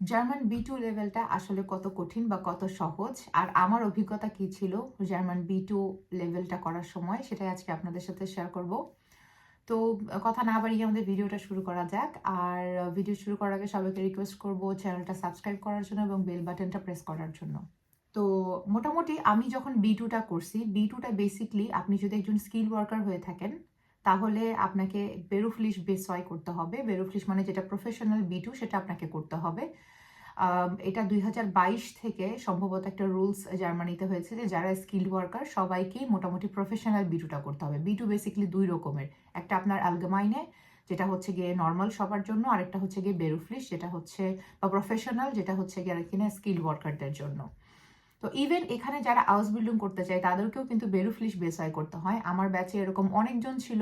German B two লেভেলটা আসলে কত কঠিন বা কত সহজ? আর আমার অভিজ্ঞতা কি ছিল জার্মান বি টু লেভেলটা করার সময়? সেটাই আজকে আপনাদের সাথে শেয়ার করব। তো, কথা না বাড়িয়ে আমাদের ভিডিওটা শুরু করা যাক। আর ভিডিও শুরু করার আগে সবাইকে রিকোয়েস্ট করব চ্যানেলটা সাবস্ক্রাইব করার জন্য এবং বেল বাটনটা প্রেস করার জন্য। তো, মোটামুটি আমি যখন বি টুটা করছি বি টুটা বেসিকলি আপনি যদি একজন স্কিল ওয়ার্কার হয়ে থাকেন তাহলে আপনাকে বেরুফলিশ বেসওয়াই করতে হবে। বেরুফলিশ মানে যেটা প্রফেশনাল বি টু সেটা আপনাকে করতে হবে। এটা দুই হাজার বাইশ থেকে সম্ভবত একটা রুলস জার্মানিতে হয়েছে যে যারা স্কিল্ড ওয়ার্কার সবাইকেই মোটামুটি প্রফেশনাল বিটুটা করতে হবে। বি টু বেসিকলি দুই রকমের। একটা আপনার অ্যালগামাইনে যেটা হচ্ছে গিয়ে নর্মাল সবার জন্য, আরেকটা হচ্ছে গিয়ে বেরুফলিশ, যেটা হচ্ছে বা প্রফেশনাল যেটা হচ্ছে গিয়ে আর কিনা স্কিল্ড ওয়ার্কারদের জন্য। তো ইভেন এখানে যারা হাউস বিল্ডিং করতে চায়, তাদেরকেও কিন্তু বেরুফলিশ বেসওয়াই করতে হয়। আমার ব্যাচে এরকম অনেকজন ছিল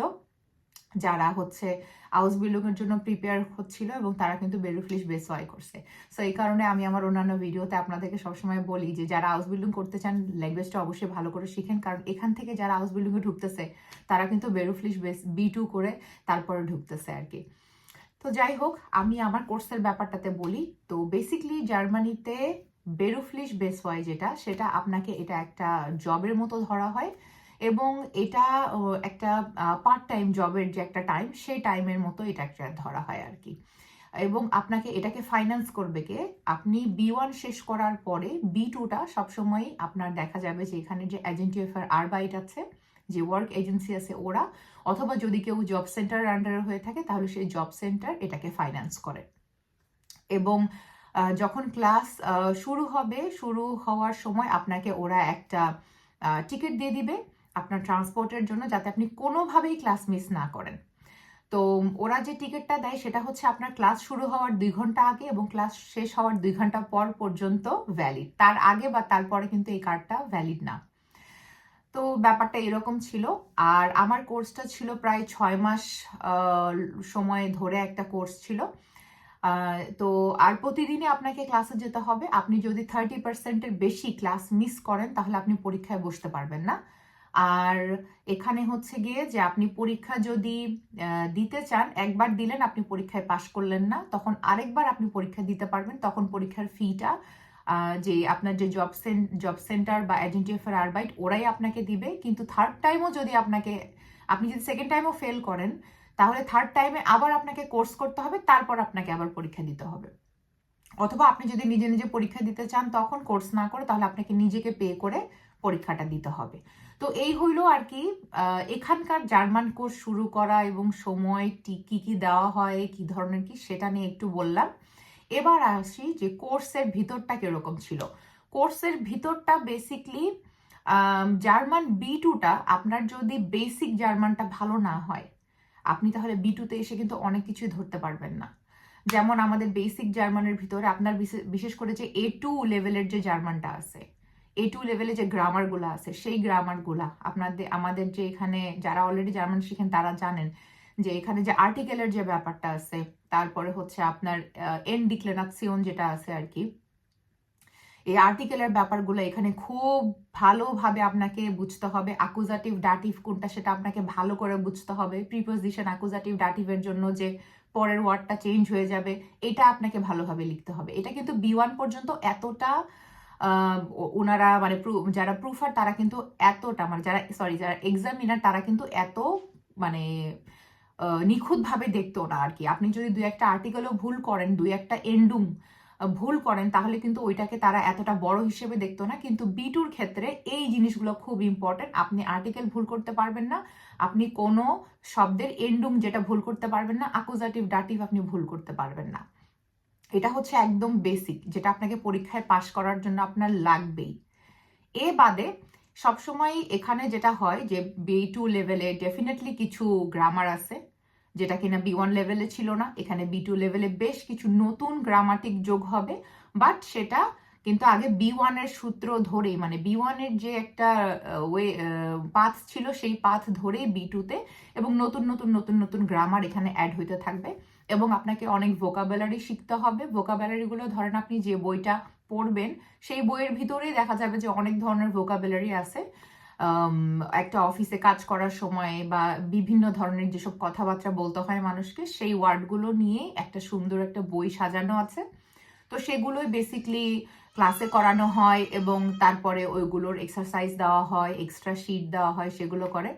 যারা হচ্ছে হাউস বিল্ডিং এর জন্য প্রিপেয়ার হচ্ছিল এবং তারা কিন্তু বেরুফলিশ বেসওয়াই করছে। সো এই কারণে আমি আমার অন্যান্য ভিডিওতে আপনাদেরকে সবসময় বলি যে, যারা হাউস বিল্ডিং করতে চান ল্যাঙ্গুয়েজটা অবশ্যই ভালো করে শিখেন। কারণ এখান থেকে যারা হাউস বিল্ডিং এ ঢুকতেছে, তারা কিন্তু বেরুফলিশ বেস বি টু করে তারপরে ঢুকতেছে আর কি। তো যাই হোক, আমি আমার কোর্সের ব্যাপারটাতে বলি। তো বেসিকলি জার্মানিতে বেরুফলিশ বেসওয়াই যেটা, সেটা আপনাকে এটা একটা জবের মতো ধরা হয় এবং এটা একটা পার্ট টাইম জবের যে একটা টাইম সেই টাইমের মতো এটা একটা ধরা হয় আর কি এবং আপনাকে এটাকে ফাইন্যান্স করবে কে? আপনি বি ওয়ান শেষ করার পরে বি টুটা সবসময় আপনার দেখা যাবে যে এখানে যে এজেন্টি অফ আরবাইট আছে, যে ওয়ার্ক এজেন্সি আছে ওরা, অথবা যদি কেউ জব সেন্টার আন্ডারে হয়ে থাকে, তাহলে সেই জব সেন্টার এটাকে ফাইন্যান্স করে। এবং যখন ক্লাস শুরু হবে, শুরু হওয়ার সময় আপনাকে ওরা একটা টিকিট দিয়ে দিবে আপনার ট্রান্সপোর্টের জন্য যাতে আপনি কোনোভাবেই ক্লাস মিস না করেন। তো ওরা যে টিকিটটা দেয় সেটা হচ্ছে আপনার ক্লাস শুরু হওয়ার দুই ঘণ্টা আগে এবং ক্লাস শেষ হওয়ার দুই ঘণ্টা পর পর্যন্ত ভ্যালিড তার আগে বা তারপরে কিন্তু এই কার্ডটা ভ্যালিড না। তো ব্যাপারটা এরকম ছিল। আর আমার কোর্সটা ছিল প্রায় ছয় মাস সময় ধরে একটা কোর্স ছিল। তো আর প্রতিদিনই আপনাকে ক্লাসে যেতে হবে। আপনি যদি থার্টি পার্সেন্টের বেশি ক্লাস মিস করেন, তাহলে আপনি পরীক্ষায় বসতে পারবেন না। আর এখানে হচ্ছে গিয়ে যে আপনি পরীক্ষা যদি দিতে চান, একবার দিলেন, আপনি পরীক্ষায় পাশ করলেন না, তখন আরেকবার আপনি পরীক্ষা দিতে পারবেন। তখন পরীক্ষার ফিটা যে আপনার যে জব জব সেন্টার বা আইডেন্টিফায়ার আরবাইট ওরাই আপনাকে দিবে। কিন্তু থার্ড টাইমও যদি আপনাকে, আপনি যদি সেকেন্ড টাইমও ফেল করেন তাহলে থার্ড টাইমে আবার আপনাকে কোর্স করতে হবে, তারপর আপনাকে আবার পরীক্ষা দিতে হবে। অথবা আপনি যদি নিজে নিজে পরীক্ষা দিতে চান তখন কোর্স না করে তাহলে আপনাকে নিজেকে পে করে পরীক্ষাটা দিতে হবে। তো এই হইল আর কি এখানকার জার্মান কোর্স শুরু করা এবং সময় কি কি দেওয়া হয়, কি ধরনের কি সেটা নিয়ে একটু বললাম। এবার আসি যে কোর্সের ভিতরটা কীরকম ছিল। কোর্সের ভিতরটা বেসিকলি জার্মান বি টুটা আপনার যদি বেসিক জার্মানটা ভালো না হয় আপনি তাহলে বি টুতে এসে কিন্তু অনেক কিছুই ধরতে পারবেন না। যেমন আমাদের বেসিক জার্মানের ভিতরে আপনার বিশে- বিশেষ করে যে এ টু লেভেলের যে জার্মানটা আছে এ টু লেভেলে যে গ্রামারগুলো আছে, সেই গ্রামারগুলা আপনাদের, আমাদের যে এখানে যারা অলরেডি জার্মান শিখেন তারা জানেন যে এখানে যে আর্টিকেলের যে ব্যাপারটা আছে, তারপরে হচ্ছে আপনার এন ডিক্লেনাসিয়ন যেটা আছে আর কি এই আর্টিকেলের ব্যাপারগুলো এখানে খুব ভালোভাবে আপনাকে বুঝতে হবে। আকুজাটিভ ডাটিভ কোনটা সেটা আপনাকে ভালো করে বুঝতে হবে। প্রিপোজিশন আকুজাটিভ ডাটিভের জন্য যে পরের ওয়ার্ডটা চেঞ্জ হয়ে যাবে, এটা আপনাকে ভালোভাবে লিখতে হবে। এটা কিন্তু বি ওয়ান পর্যন্ত এতটা ওনারা মানে যারা প্রুফার তারা কিন্তু এতটা মানে যারা সরি যারা এক্সামিনার তারা কিন্তু এত মানে নিখুঁতভাবে দেখতো না আর কি। আপনি যদি দুই একটা আর্টিকেলও ভুল করেন, দুই একটা এন্ডুং ভুল করেন, তাহলে কিন্তু ওইটাকে তারা এতটা বড় হিসেবে দেখতো না। কিন্তু বিটুর ক্ষেত্রে এই জিনিসগুলো খুব ইম্পর্টেন্ট আপনি আর্টিকেল ভুল করতে পারবেন না। আপনি কোনো শব্দের এন্ডুং যেটা ভুল করতে পারবেন না আকুজাটিভ ডাটিভ আপনি ভুল করতে পারবেন না। এটা হচ্ছে একদম বেসিক যেটা আপনাকে পরীক্ষায় পাশ করার জন্য আপনার লাগবেই। এ বাদে সবসময় এখানে যেটা হয় যে বি টু লেভেলে ডেফিনেটলি কিছু গ্রামার আছে। যেটা কিনা বি ওয়ান লেভেলে ছিল না, এখানে বি টু লেভেলে বেশ কিছু নতুন গ্রামাটিক যোগ হবে বাট সেটা কিন্তু আগে বি ওয়ানের সূত্র ধরেই মানে বি ওয়ানের যে একটা ওয়ে পাথ ছিল, সেই পাথ ধরেই বি টুতে এবং নতুন নতুন নতুন নতুন গ্রামার এখানে অ্যাড হইতে থাকবে এবং আপনাকে অনেক ভোকাবুলারি শিখতে হবে। ভোকাবুলারিগুলো ধরেন আপনি যে বইটা পড়বেন, সেই বইয়ের ভিতরেই দেখা যাবে যে অনেক ধরনের ভোকাবুলারি আছে। একটা অফিসে কাজ করার সময় বা বিভিন্ন ধরনের যেসব কথাবার্তা বলতে হয় মানুষকে, সেই ওয়ার্ডগুলো নিয়ে একটা সুন্দর একটা বই সাজানো আছে। তো সেগুলোই বেসিকলি ক্লাসে করানো হয় এবং তারপরে ওইগুলোর এক্সারসাইজ দেওয়া হয় এক্সট্রা শিট দেওয়া হয়, সেগুলো করে।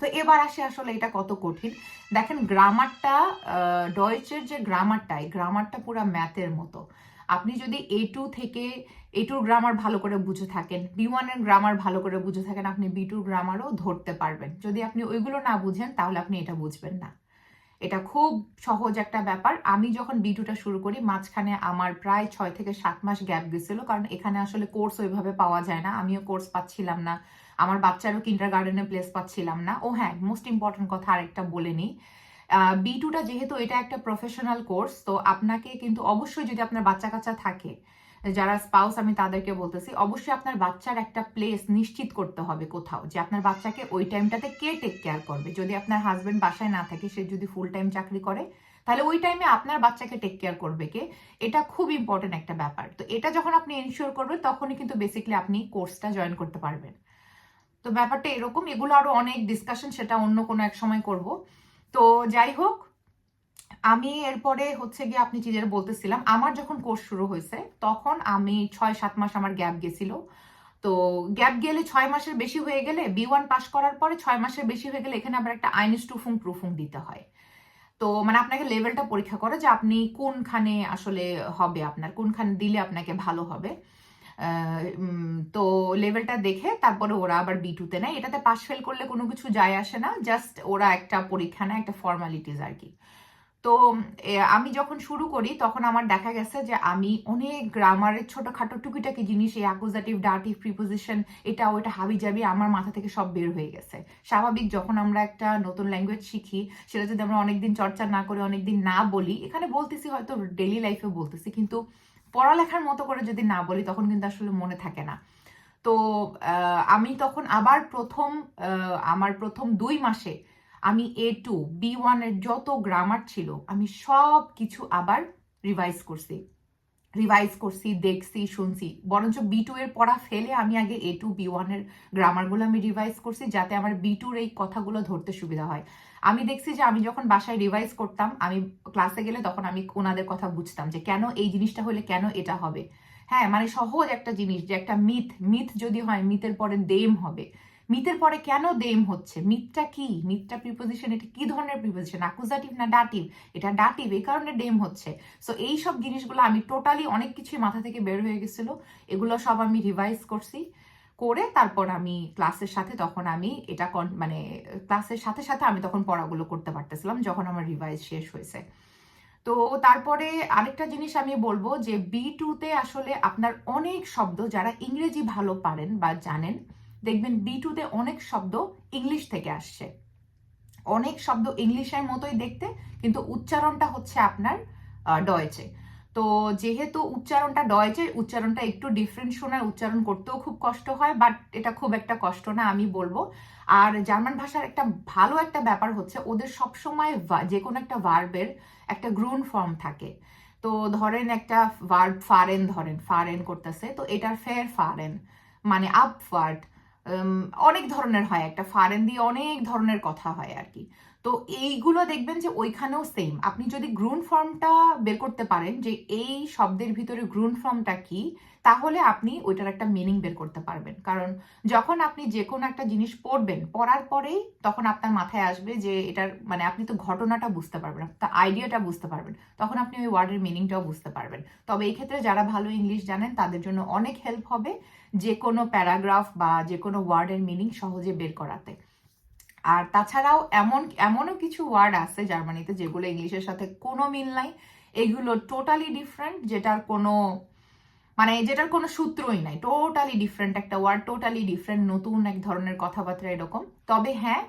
তো এবার আসে আসলে এটা কত কঠিন। দেখেন গ্রামারটা ডয়েচের যে গ্রামারটা, এই গ্রামারটা পুরো ম্যাথের মতো। আপনি যদি এ টু থেকে টুর গ্রামার ভালো করে বুঝে থাকেন বি ওয়ানের গ্রামার ভালো করে বুঝে থাকেন, আপনি বি টুর গ্রামারও ধরতে পারবেন। যদি আপনি ওইগুলো না বুঝেন, তাহলে আপনি এটা বুঝবেন না। এটা খুব সহজ একটা ব্যাপার। আমি যখন বি টুটা শুরু করি, মাঝখানে আমার প্রায় ছয় থেকে সাত মাস গ্যাপ গেছিল, কারণ এখানে আসলে কোর্স ওইভাবে পাওয়া যায় না। আমিও কোর্স পাচ্ছিলাম না। আমার বাচ্চারও কিন্ডার গার্ডেনে প্লেস পাচ্ছিলাম না। ও হ্যাঁ মোস্ট ইম্পর্টেন্ট কথা আরেকটা বলে নিই। বি টুটা যেহেতু এটা একটা প্রফেশনাল কোর্স তো আপনাকে কিন্তু অবশ্যই যদি আপনার বাচ্চা কাচ্চা থাকে যারা স্পাউস আমি তাদেরকে বলতেছি, অবশ্যই আপনার বাচ্চার একটা প্লেস নিশ্চিত করতে হবে কোথাও, যে আপনার বাচ্চাকে ওই টাইমটাতে কে টেক কেয়ার করবে। যদি আপনার হাজবেন্ড বাসায় না থাকে, সে যদি ফুল টাইম চাকরি করে, তাহলে ওই টাইমে আপনার বাচ্চাকে টেক কেয়ার করবে কে? এটা খুব ইম্পর্টেন্ট একটা ব্যাপার। তো এটা যখন আপনি এনশিওর করবেন, তখনই কিন্তু বেসিকলি আপনি কোর্সটা জয়েন করতে পারবেন। তো ব্যাপারটা এরকম, এগুলো আরও অনেক ডিসকাশন সেটা অন্য কোনো এক সময় করব। তো যাই হোক আমি এরপরে হচ্ছে গিয়ে আপনি যেটা বলতেছিলাম, আমার যখন কোর্স শুরু হয়েছে, তখন আমি ছয়, সাত মাস আমার গ্যাপ গেছিল। তো গ্যাপ গেলে ছয় মাসের বেশি হয়ে গেলে বি ওয়ান পাস করার পরে ছয় মাসের বেশি হয়ে গেলে এখানে আবার একটা আইনস টুফুং প্রুফুং দিতে হয়। তো মানে আপনাকে লেভেলটা পরীক্ষা করে যে আপনি কোনখানে আসলে হবে আপনার, কোনখানে দিলে আপনাকে ভালো হবে। তো লেভেলটা দেখে তারপরে ওরা আবার বি টুতে নেয়। এটাতে পাস ফেল করলে কোনো কিছু যায় আসে না জাস্ট ওরা একটা পরীক্ষা নেয়, একটা ফর্মালিটিস আর কি। তো আমি যখন শুরু করি, তখন আমার দেখা গেছে যে আমি অনেক গ্রামারের ছোটখাটো টুকিটাকি জিনিস, এই অ্যাকুজাটিভ ডাটিভ প্রিপোজিশন এটা, ওইটা হাবি যাবি আমার মাথা থেকে সব বের হয়ে গেছে। স্বাভাবিক যখন আমরা একটা নতুন ল্যাঙ্গুয়েজ শিখি, সেটা যদি আমরা অনেকদিন চর্চা না করে, অনেকদিন না বলি, এখানে বলতেছি হয়তো ডেলি লাইফে বলতেছি, কিন্তু পড়ালেখার মতো করে যদি না বলি, তখন কিন্তু আসলে মনে থাকে না। তো আমি তখন আবার প্রথম আমার প্রথম দুই মাসে আমি এ টু বি ওয়ানের যত গ্রামার ছিল, আমি সব কিছু আবার রিভাইজ করছি। রিভাইজ করছি, দেখছি, শুনছি। বরঞ্চ বি টু এর পড়া ফেলে আমি আগে এ টু বি ওয়ানের গ্রামারগুলো আমি রিভাইজ করছি, যাতে আমার বি টুর এই কথাগুলো ধরতে সুবিধা হয়। আমি দেখছি যে আমি যখন বাসায় রিভাইজ করতাম, আমি ক্লাসে গেলে তখন আমি ওনাদের কথা বুঝতাম যে কেন এই জিনিসটা হলে কেন এটা হবে। হ্যাঁ মানে সহজ একটা জিনিস যে একটা মিথ মিথ যদি হয় মিথের পরে দেম হবে। মিথের পরে কেন দেম হচ্ছে? মিথটা কি? মিথটা প্রিপোজিশন এটা কি ধরনের প্রিপোজিশন অ্যাকুজাটিভ না ডাটিভ এটা ডাটিভ এই কারণে ডেম হচ্ছে। সো এই সব জিনিসগুলো আমি টোটালি অনেক কিছুই মাথা থেকে বের হয়ে গেছিল। এগুলো সব আমি রিভাইজ করছি করে তারপর আমি ক্লাসের সাথে তখন আমি এটা মানে ক্লাসের সাথে সাথে আমি তখন পড়াগুলো করতে পারতেছিলাম যখন আমার রিভাইজ শেষ হয়েছে। তো তারপরে আরেকটা জিনিস আমি বলব যে বি টুতে আসলে আপনার অনেক শব্দ যারা ইংরেজি ভালো পারেন বা জানেন দেখবেন বি টুতে অনেক শব্দ ইংলিশ থেকে আসছে। অনেক শব্দ ইংলিশের মতোই দেখতে, কিন্তু উচ্চারণটা হচ্ছে আপনার ডয়েচে তো যেহেতু উচ্চারণটা ডয়েচে উচ্চারণটা একটু ডিফারেন্ট শোনার উচ্চারণ করতেও খুব কষ্ট হয় বাট এটা খুব একটা কষ্ট না, আমি বলব। আর জার্মান ভাষার একটা ভালো একটা ব্যাপার হচ্ছে, ওদের সবসময় যে কোনো একটা ভার্বের একটা গ্রুন ফর্ম থাকে। তো ধরেন একটা ভার্ব ফারেন ধরেন, ফারেন করতেছে, তো এটার ফের ফারেন মানে আপ আপওয়ার্ড অনেক ধরনের হয়। একটা ফারেন দিয়ে অনেক ধরনের কথা হয় আর কি। তো এইগুলো দেখবেন যে ওইখানেও সেম আপনি যদি গ্রুন ফর্মটা বের করতে পারেন যে এই শব্দের ভিতরে গ্রুন ফর্মটা কি, তাহলে আপনি ওইটার একটা মিনিং বের করতে পারবেন। কারণ যখন আপনি যে কোনো একটা জিনিস পড়বেন, পড়ার পরেই তখন আপনার মাথায় আসবে যে এটার মানে আপনি তো ঘটনাটা বুঝতে পারবেন তা আইডিয়াটা বুঝতে পারবেন। তখন আপনি ওই ওয়ার্ডের মিনিংটাও বুঝতে পারবেন। তবে এই ক্ষেত্রে যারা ভালো ইংলিশ জানেন, তাদের জন্য অনেক হেল্প হবে যে কোনো প্যারাগ্রাফ বা যে কোনো ওয়ার্ডের মিনিং সহজে বের করাতে। আর তাছাড়াও এমন, এমনও কিছু ওয়ার্ড আছে জার্মানিতে যেগুলো ইংলিশের সাথে কোনো মিল নাই। এগুলো টোটালি ডিফারেন্ট যেটার কোনো মানে যেটার কোনো সূত্রই নাই। টোটালি ডিফারেন্ট একটা ওয়ার্ড টোটালি ডিফারেন্ট নতুন এক ধরনের কথাবার্তা এরকম। তবে হ্যাঁ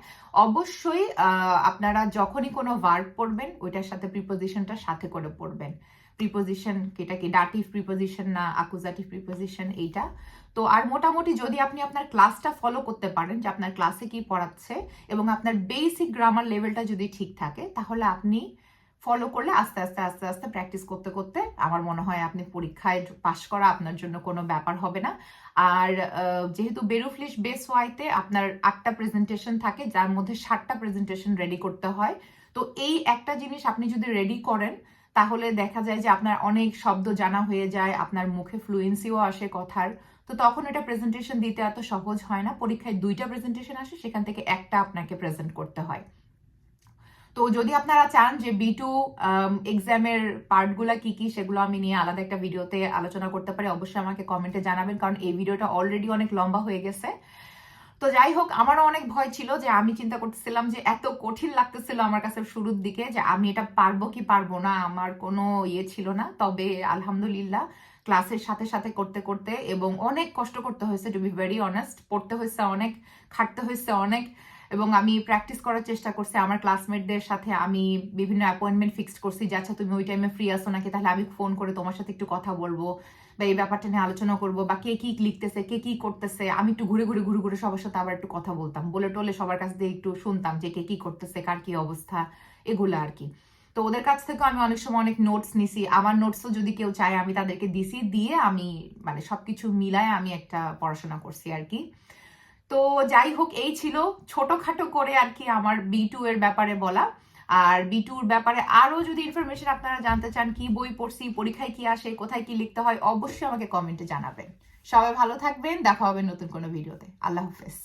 অবশ্যই আপনারা যখনই কোনো ওয়ার্ড পড়বেন, ওইটার সাথে প্রিপোজিশনটা সাথে করে পড়বেন। প্রিপোজিশন এটা কি ডাটিভ প্রিপোজিশন না আকুজাটিভ প্রিপোজিশন এইটা। তো আর মোটামুটি যদি আপনি আপনার ক্লাসটা ফলো করতে পারেন, যে আপনার ক্লাসে কি পড়াচ্ছে এবং আপনার বেসিক গ্রামার লেভেলটা যদি ঠিক থাকে, তাহলে আপনি ফলো করলে আস্তে আস্তে আস্তে আস্তে প্র্যাকটিস করতে করতে আমার মনে হয় আপনি পরীক্ষায় পাশ করা আপনার জন্য কোনো ব্যাপার হবে না। আর যেহেতু বেরুফলিশ বেস ওয়াইতে আপনার আটটা প্রেজেন্টেশন থাকে, যার মধ্যে ষাটটা প্রেজেন্টেশন রেডি করতে হয়, তো এই একটা জিনিস আপনি যদি রেডি করেন, তাহলে দেখা যায় যে আপনার অনেক শব্দ জানা হয়ে যায়, আপনার মুখে ফ্লুয়েন্সিও আসে কথার তো তখন এটা প্রেজেন্টেশন দিতে এত সহজ হয় না। পরীক্ষায় দুইটা প্রেজেন্টেশন আসে, সেখান থেকে একটা আপনাকে প্রেজেন্ট করতে হয়। তো যদি আপনারা চান যে বি টু এক্সামের পার্টগুলো কি কি, সেগুলো আমি নিয়ে আলাদা একটা ভিডিওতে আলোচনা করতে পারি, অবশ্যই আমাকে কমেন্টে জানাবেন, কারণ এই ভিডিওটা অলরেডি অনেক লম্বা হয়ে গেছে। তো যাই হোক, আমারও অনেক ভয় ছিল যে আমি চিন্তা করতেছিলাম যে এত কঠিন লাগতেছিল আমার কাছে শুরুর দিকে যে আমি এটা পারব কি পারব না, আমার কোনো ইয়ে ছিল না। তবে আলহামদুলিল্লাহ ক্লাসের সাথে সাথে করতে করতে এবং অনেক কষ্ট করতে হয়েছে টু বি ভেরি অনেস্ট পড়তে হয়েছে অনেক, খাটতে হয়েছে অনেক এবং আমি প্র্যাকটিস করার চেষ্টা করছি। আমার ক্লাসমেটদের সাথে আমি বিভিন্ন অ্যাপয়েন্টমেন্ট ফিক্সড করছি যে আচ্ছা তুমি ওই টাইমে ফ্রি আসো নাকি? তাহলে আমি ফোন করে তোমার সাথে একটু কথা বলব বা এই ব্যাপারটা নিয়ে আলোচনা করব বা কে কী লিখতেছে, কে কী করতেছে? আমি একটু ঘুরে ঘুরে ঘুরে ঘুরে সবার সাথে আবার একটু কথা বলতাম। বলে টলে সবার কাছ দিয়ে একটু শুনতাম যে, কে কী করতেছে, কার কী অবস্থা, এগুলো আর কি। তো ওদের কাছ থেকে আমি অনেক সময় অনেক নোটস নিছি। আমার নোটসও যদি কেউ চায়, আমি তাদেরকে দিছি। দিয়ে আমি মানে সবকিছু মিলায় আমি একটা পড়াশোনা করছি আর কি। তো যাই হোক, এই ছিল ছোটখাটো করে আর কি আমার বি টু এর ব্যাপারে বলা। আর বি টুর ব্যাপারে আরও যদি ইনফরমেশন আপনারা জানতে চান, কি বই পড়ছি, পরীক্ষায় কি আসে, কোথায় কি লিখতে হয়, অবশ্যই আমাকে কমেন্টে জানাবেন। সবাই ভালো থাকবেন, দেখা হবে নতুন কোনো ভিডিওতে আল্লাহ হাফেজ।